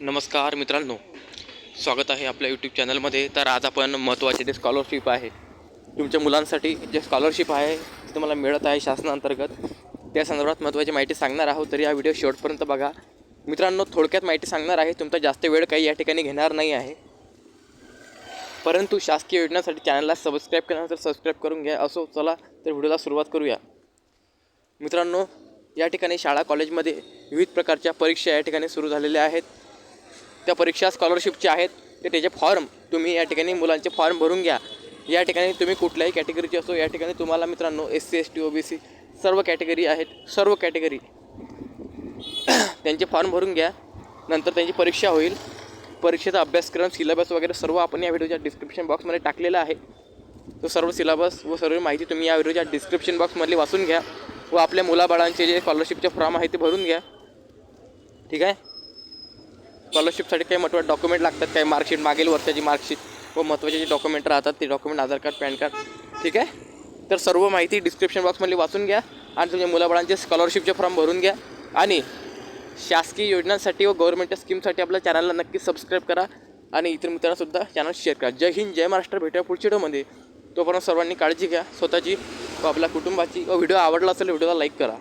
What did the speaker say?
नमस्कार मित्रांनो स्वागत आहे आपल्या यूट्यूब चॅनलमध्ये तर आज आपण महत्त्वाचे जे स्कॉलरशिप आहे तुमच्या मुलांसाठी जे स्कॉलरशिप आहे ते तुम्हाला मिळत आहे शासनाअंतर्गत त्या संदर्भात महत्त्वाची माहिती सांगणार आहोत तर या व्हिडिओ शेवटपर्यंत बघा. मित्रांनो थोडक्यात माहिती सांगणार आहे तुमचा जास्त वेळ काही या ठिकाणी घेणार नाही आहे. परंतु शासकीय योजनांसाठी चॅनलला सबस्क्राईब करणार तर सबस्क्राईब करून घ्या. असो चला तर व्हिडिओला सुरुवात करूया. मित्रांनो या ठिकाणी शाळा कॉलेजमध्ये विविध प्रकारच्या परीक्षा या ठिकाणी सुरू झालेल्या आहेत. त्या परीक्षा स्कॉलरशिपच्या आहेत ते त्याचे फॉर्म तुम्ही या ठिकाणी मुलांचे फॉर्म भरून घ्या. या ठिकाणी तुम्ही कुठल्याही कॅटेगरीचे असो या ठिकाणी तुम्हाला मित्रांनो S C S T O B C सर्व कॅटेगरी आहेत सर्व कॅटेगरी त्यांचे फॉर्म भरून घ्या नंतर त्यांची परीक्षा होईल. परीक्षेचा अभ्यासक्रम सिलेबस वगैरे सर्व आपण या व्हिडिओच्या डिस्क्रिप्शन बॉक्समध्ये टाकलेला आहे. तो सर्व सिलेबस व सर्व माहिती तुम्ही या व्हिडिओच्या डिस्क्रिप्शन बॉक्समधली वाचून घ्या व आपल्या मुलाबाळांचे जे स्कॉलरशिपचे फॉर्म आहे ते भरून घ्या. ठीक आहे? स्कॉलरशिपसाठी काही महत्त्वाचे डॉक्युमेंट लागतात काही मार्कशीट मागील वर्षाची मार्कशीट व महत्त्वाचे जे डॉक्युमेंट राहतात ते document Aadhaar card PAN card ठीक आहे? तर सर्व माहिती डिस्क्रिप्शन बॉक्समध्ये वाचून घ्या आणि तुमच्या मुलाबाळांचे स्कॉलरशिपचे फॉर्म भरून घ्या. आणि शासकीय योजनांसाठी व गव्हर्नमेंटच्या स्कीमसाठी आपल्या चॅनलला नक्की सबस्क्राईब करा आणि इतर मित्रांनासुद्धा चॅनल शेअर करा. जय हिंद जय महाराष्ट्र. भेटूया पुढच्या व्हिडिओमध्ये तोपर्यंत सर्वांनी काळजी घ्या. स्वतःची व आपल्या कुटुंबाची. व व्हिडिओ आवडला असेल व्हिडिओला लाईक करा.